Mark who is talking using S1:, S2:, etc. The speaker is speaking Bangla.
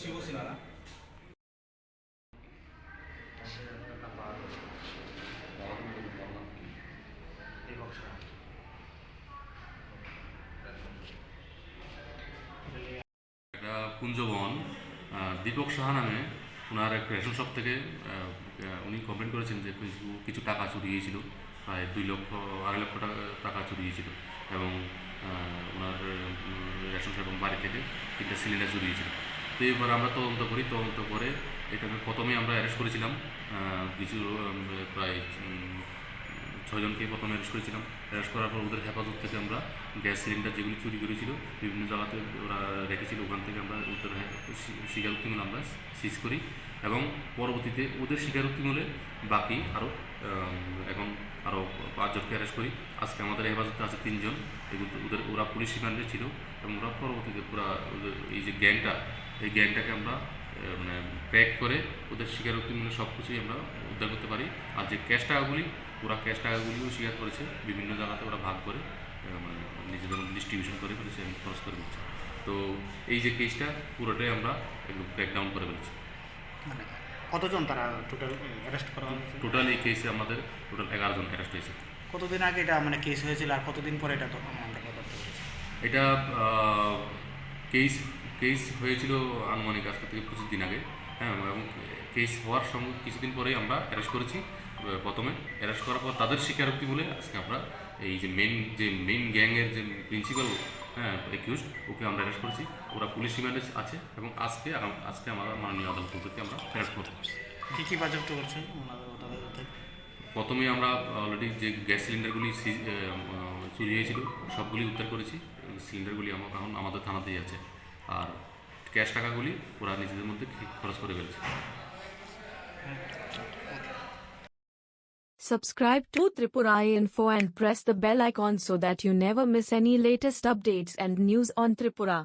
S1: শিবসেনা না
S2: কুঞ্জবন দীপক সাহা নামে। ওনার এক রেশন শপ থেকে উনি কমপ্লেন করেছেন যে কিছু টাকা চুরি হয়েছিল প্রায় দুই লক্ষ, আড়াই লক্ষ টাকা টাকা চুরি হয়েছিল এবং ওনার রেশন শপ এবং বাড়ি থেকে তিনটা সিলিন্ডার চুরি হয়েছিল তো এবার আমরা তদন্ত করি, তদন্ত করে এটাকে প্রথমে আমরা অ্যারেস্ট করেছিলাম। কিছু প্রায় ছয়জনকে প্রথমে অ্যারেস্ট করেছিলাম। অ্যারেস্ট করার পর ওদের হেফাজত থেকে আমরা গ্যাস সিলিন্ডার যেগুলি চুরি করেছিল, বিভিন্ন জায়গাতে ওরা রেখেছিল, ওখান থেকে আমরা ওদের স্বীকারোক্তিমূল আমরা সিজ করি এবং পরবর্তীতে ওদের স্বীকারোক্তিমূলে বাকি আরও এখন আরও পাঁচজনকে অ্যারেস্ট করি। আজকে আমাদের হেফাজতে আছে তিনজন। এগুলো ওদের, ওরা পুলিশ রিমান্ডে ছিল এবং ওরা পরবর্তীতে পুরা এই যে গ্যাংটা, এই গ্যাংটাকে আমরা মানে প্যাক করে ওদের স্বীকারোক্তিমূলে সব কিছুই আমরা উদ্ধার করতে পারি। আর যে ক্যাশ টাকাগুলি ওরা ক্যাশ টাকাগুলিও স্বীকার করেছে। বিভিন্ন জায়গাতে ওরা ভাগ করে মানে নিজেদের ডিস্ট্রিবিউশন করে ফেলেছে এবং খরচ করে ফেলেছে। তো এই যে কেসটা পুরোটাই আমরা একদম ব্রেকডাউন করে ফেলেছি।
S3: মানে কতজন তারা টোটাল অ্যারেস্ট করা হয়েছে?
S2: টোটাল এই কেসে আমাদের টোটাল এগারো জন অ্যারেস্ট হয়েছে।
S3: কতদিন আগে এটা মানে কেস হয়েছিল আর কতদিন পরে এটা আমরা
S2: এটা কেস কেস হয়েছিল আনুমানিক আজকে থেকে পঁচিশ দিন আগে হ্যাঁ এবং কেস হওয়ার সঙ্গে কিছুদিন পরেই আমরা অ্যারেস্ট করেছি প্রথমে। অ্যারেস্ট করার পর তাদের স্বীকারোক্তি বলে আজকে আমরা এই যে মেন যে মেন গ্যাংয়ের যে প্রিন্সিপাল হ্যাঁ একিউজড ওকে আমরা অ্যারেস্ট করেছি। ওরা পুলিশ রিমান্ডে আছে এবং আজকে আজকে আমরা মাননীয় আদালত থেকে আমরা অ্যারেস্ট করব
S3: কী কী বাজেপ্ত করছেন
S2: প্রথমে আমরা অলরেডি যে গ্যাস সিলিন্ডারগুলি চুরি হয়েছিল সবগুলি উদ্ধার করেছি। সিলিন্ডারগুলি আমার এখন আমাদের থানাতেই আছে। আর ক্যাশ টাকাগুলি ওরা নিজেদের মধ্যে খি- খরচ করে ফেলছে
S4: Subscribe to Tripura Info and press the bell icon so that you never miss any latest updates and news on Tripura.